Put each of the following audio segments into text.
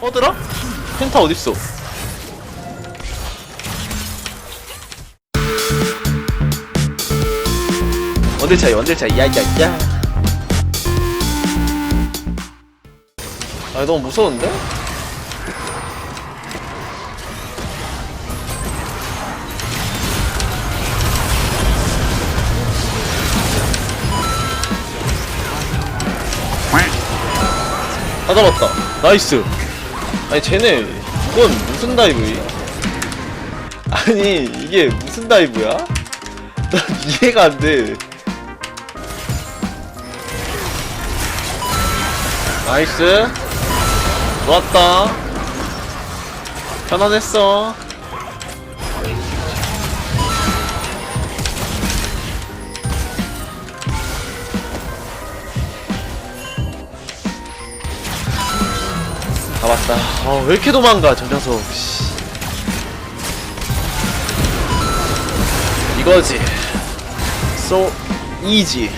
어더라? 펜타 어딨어? 원딜 차이 원딜 차이 야야야 아 너무 무서운데? 다 잡았다 나이스 아니 쟤네 이건 무슨 다이브이? 아니 이게 무슨 다이브야? 난 이해가 안 돼 나이스 좋았다 편안했어 아 맞다. 어, 왜 이렇게 도망가 씨. 이거지. So easy.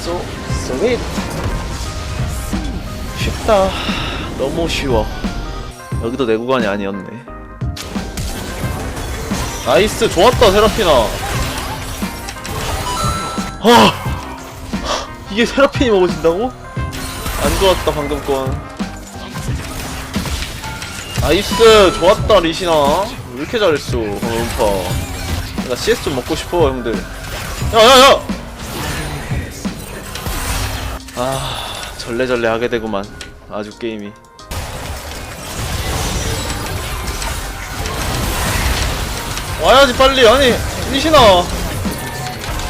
So sweet 쉽다. 너무 쉬워. 여기도 내 구간이 아니었네. 나이스 좋았다 세라피나. 아 이게 세라핀이 먹어진다고? 안 좋았다 방금 건 나이스 좋았다 리시나. 왜 이렇게 잘했어 음파. 나 CS 좀 먹고 싶어 형들. 야야야! 아 절레절레 하게 되구만 아주 게임이. 와야지 빨리. 아니 리시나.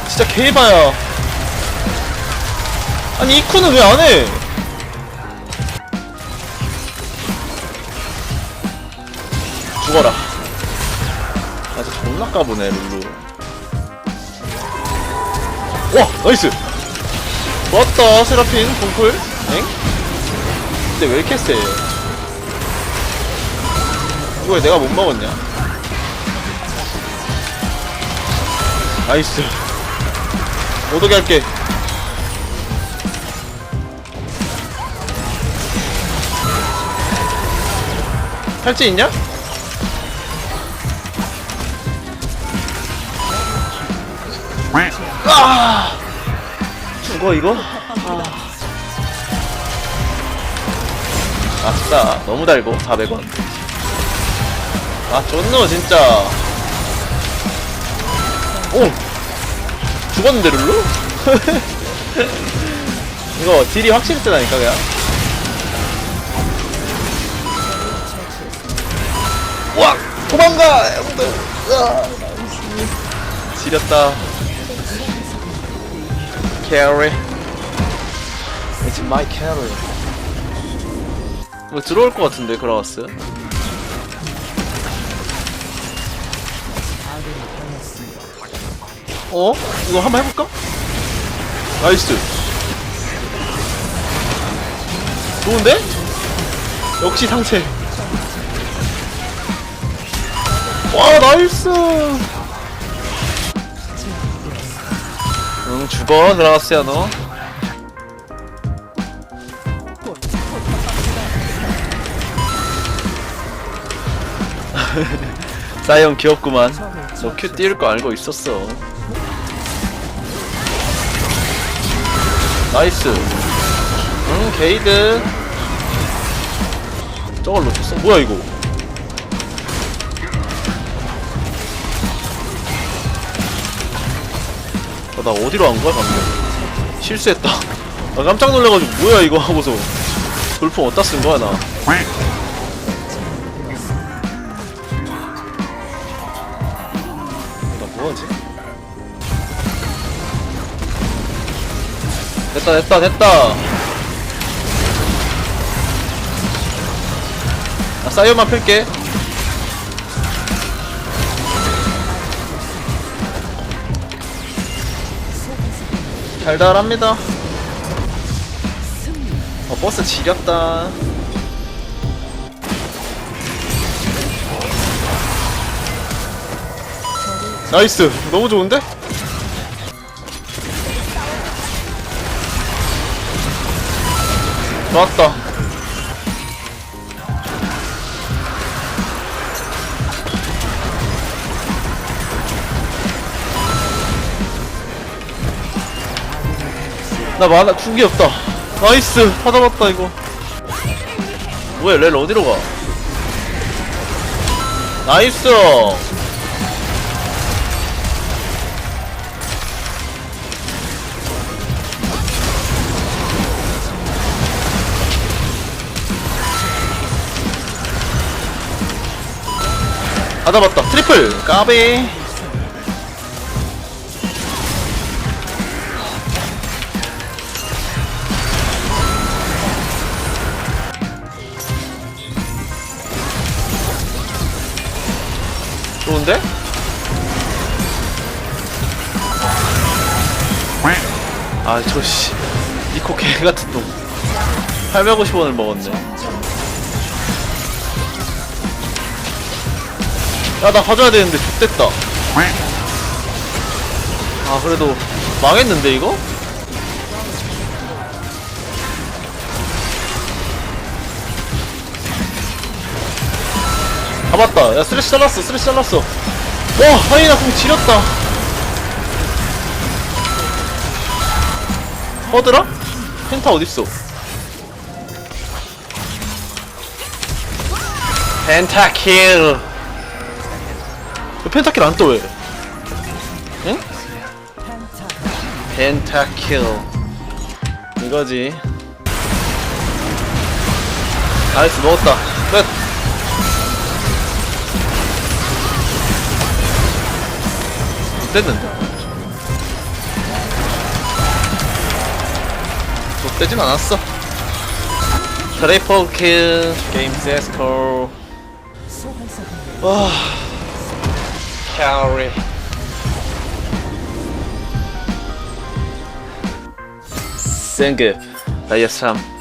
진짜 개바야. 아니 이쿠는 왜 안해 죽어라. 아 진짜 존나 까보네 룰루. 와 나이스. 좋았다 세라핀 동풀 엥? 근데 왜 이렇게 세? 이거 왜 내가 못 먹었냐? 나이스. 못 오게 할게. 팔찌 있냐? 아 죽어 이거? 아. 아싸 너무 달고 400원. 아 쫀노 진짜. 오! 죽었는데 룰루? 이거 딜이 확실히 뜨다니까 그냥. 와! 도망가! 으아, 지렸다 carry It's my carry 뭐 들어올 것 같은데 그라가스 어? 이거 한번 해볼까? 나이스 좋은데? 역시 상체 와 나이스 응 죽어 들어갔어야 너. 사이언 귀엽구만. 너 큐 띄울 거 알고 있었어. 나이스. 응 게이드. 저걸 놓쳤어. 뭐야 이거 어, 나 어디로 간 거야 방금? 실수했다. 나 깜짝 놀래가지고 뭐야 이거 하고서. 돌풍 어디다 쓴 거야 나. 나 뭐하지? 됐다 됐다 됐다. 나 사이어만 필게 달달합니다. 어 버스 지렸다. 나이스. 너무 좋은데? 좋았다 나 만화 궁기 없다. 나이스. 다 잡았다 이거. 뭐야 렐 어디로 가? 나이스! 다 잡았다. 트리플! 까비 좋은데? 아, 저, 씨. 니코 개 같은 놈. 850원을 먹었네. 야, 나 가져야 되는데, X됐다. 아, 그래도, 망했는데, 이거? 잡았다. 야, 쓰레쉬 잘랐어, 쓰레쉬 잘랐어. 와, 하이나 공 지렸다. 허드라? 펜타 어딨어? 펜타킬. 왜 펜타킬 안 떠, 왜? 응? 펜타킬. 이거지. 나이스, 먹었다. 끝. 됐는데. 못되진 않았어. 트리플 킬, 게임 세스콜. 와, 캐리. 생급, 다이아 3.